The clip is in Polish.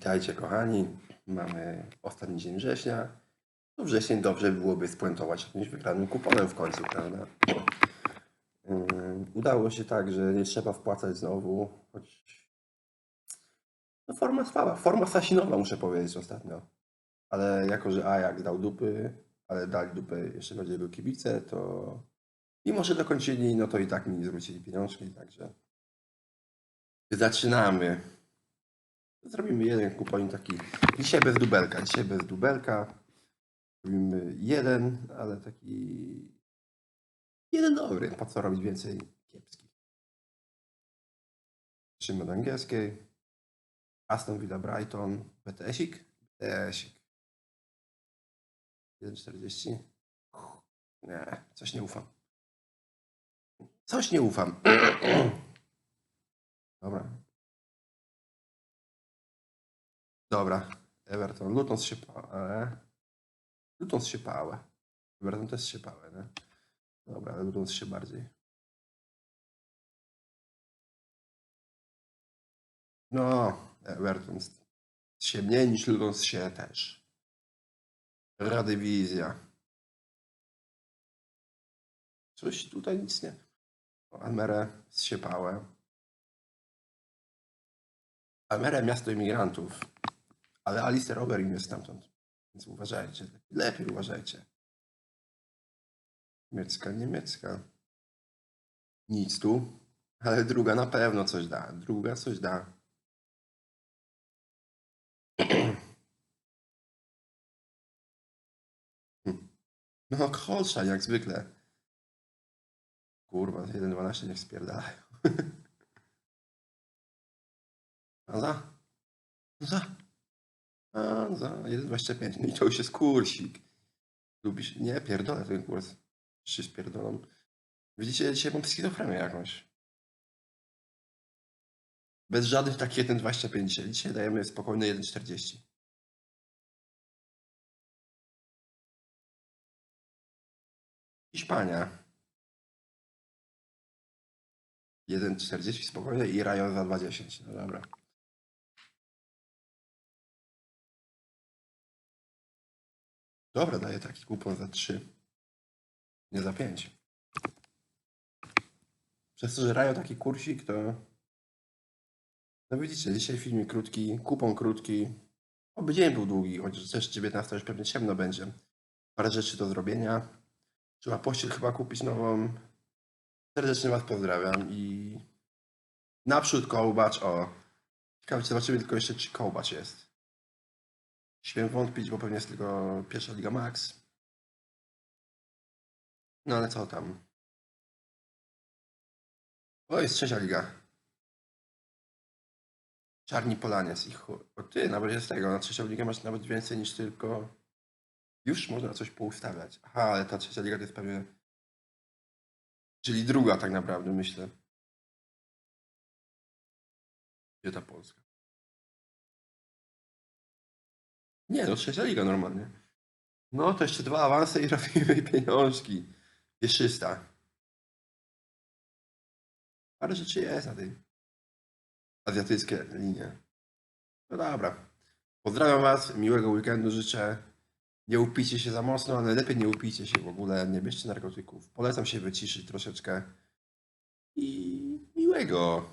Witajcie kochani, mamy ostatni dzień września. No wrzesień dobrze byłoby spuentować jakimś wygranym kuponem w końcu, prawda? Udało się tak, że nie trzeba wpłacać znowu, choć no forma słaba, forma sasinowa muszę powiedzieć ostatnio. Ale jako, że Ajax dał dupy, ale dali dupy jeszcze bardziej jego kibice, to mimo, że dokończyli, no to i tak mi zwrócili pieniążki, także zaczynamy. Zrobimy jeden kuponik taki. Dzisiaj bez dubelka. Dzisiaj bez dubelka. Robimy jeden, ale taki. Jeden dobry. Po co robić więcej kiepskich? Zaczynamy od angielskiej. Aston Villa Brighton. BTS-ik? BTS-ik. 1,40. Nie, coś nie ufam. Coś nie ufam. Dobra. Dobra. Everton. Luton zsypałe. Luton zsypałe. Everton też zsypałe, nie? Dobra, ale Luton się bardziej. No, Everton się mniej niż Luton się też. Radywizja. Coś tutaj nic nie. Almerę zsiepałe. Almere miasto imigrantów, ale Alice Rower im jest stamtąd. Więc uważajcie. Lepiej uważajcie. Niemiecka, niemiecka. Nic tu, ale druga na pewno coś da. Druga coś da. No, Holstein jak zwykle. Kurwa, 1.12 niech spierdalają. Za? Za? A, za 1,25. No i to już jest kursik. Lubisz? Nie, pierdolę ten kurs. Się spierdolą. Widzicie, dzisiaj mam schizofrenię jakąś. Bez żadnych takich 1,25 dzisiaj. Dajemy spokojne 1,40. Hiszpania. 1,40 spokojnie i Rajo za 2,10. No dobra. Dobra, daję taki kupon za 3. Nie za 5. Przez to, że Rajo taki kursik, to... No widzicie, dzisiaj filmik krótki, kupon krótki. Oby dzień był długi, chociaż też 19 już pewnie ciemno będzie. Parę rzeczy do zrobienia. Trzeba pościel chyba kupić nową. Serdecznie Was pozdrawiam i naprzód kołbacz. O, ciekawe, czy zobaczymy tylko jeszcze, czy kołbacz jest. Śmiem wątpić, bo pewnie jest tylko pierwsza Liga Max. No ale co tam? O, jest trzecia liga. Czarni Polaniec i chuj. O ty, nawet jest tego, na trzecią ligę masz nawet więcej niż tylko... Już można coś poustawiać. Aha, ale ta trzecia liga to jest pewnie... Czyli druga tak naprawdę, myślę. Gdzie ta Polska? Nie, no trzecia liga normalnie. No to jeszcze dwa awanse i robimy pieniążki. Pieszysta. Parę rzeczy jest na tej azjatyckie linie. No dobra. Pozdrawiam Was, miłego weekendu życzę. Nie upijcie się za mocno, ale lepiej nie upijcie się w ogóle, nie bierzcie narkotyków. Polecam się wyciszyć troszeczkę. I miłego.